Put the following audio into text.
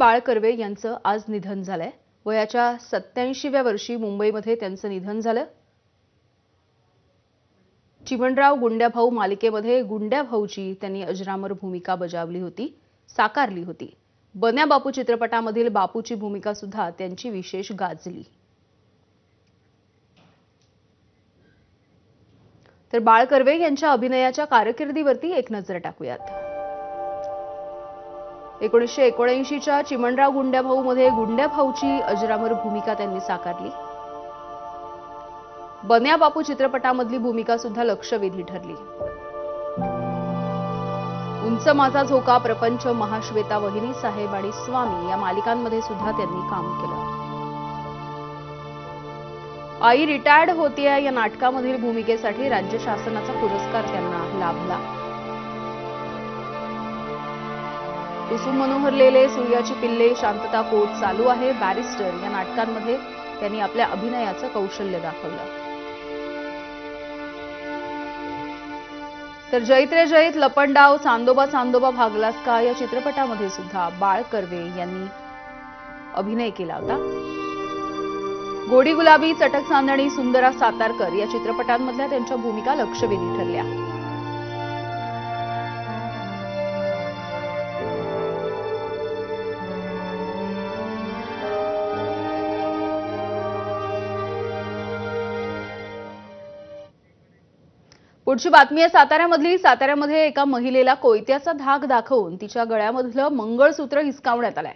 बाळ कर्वे यांचं आज निधन झालंय. वयाच्या सत्याऐंशीव्या वर्षी मुंबईमध्ये त्यांचं निधन झालं. चिमणराव गुंड्याभाऊ मालिकेमध्ये गुंड्याभाऊची त्यांनी अजरामर भूमिका बजावली होती साकारली होती. बन्या बापू चित्रपटामधील बापूची भूमिका सुद्धा त्यांची विशेष गाजली. तर बाळ कर्वे यांच्या अभिनयाच्या कारकिर्दीवरती एक नजर टाकूयात. एकोणीसशे एकोणऐंशीच्या चिमणराव गुंड्याभाऊमध्ये गुंड्याभाऊची अजरामर भूमिका त्यांनी साकारली. बन्या बापू चित्रपटामधली भूमिका सुद्धा लक्षवेधी ठरली. उंच माझा झोका प्रपंच महाश्वेता वहिनी साहेब आणि स्वामी या मालिकांमध्ये सुद्धा त्यांनी काम केलं. आई रिटायर्ड होतीये या नाटकामधील भूमिकेसाठी राज्य शासनाचा पुरस्कार त्यांना लाभला. कुसुम मनोहरलेले सूर्याची पिल्ले शांतता कोट चालू आहे. बॅरिस्टर या नाटकांमध्ये त्यांनी आपल्या अभिनयाचं कौशल्य दाखवलं. तर जैत रे जैत लपंडाव चांदोबा चांदोबा भागलास का? या चित्रपटामध्ये सुद्धा बाळ कर्वे यांनी अभिनय केला होता. गोडी गुलाबी चटक चांदणी सुंदरा सातारकर या चित्रपटांमधल्या त्यांच्या भूमिका लक्षवेधी ठरल्या. पुढची बातमी आहे साताऱ्यामधली. साताऱ्यामध्ये एका महिलेला कोयत्याचा धाक दाखवून तिच्या गळ्यामधलं मंगळसूत्र हिसकावण्यात आलंय.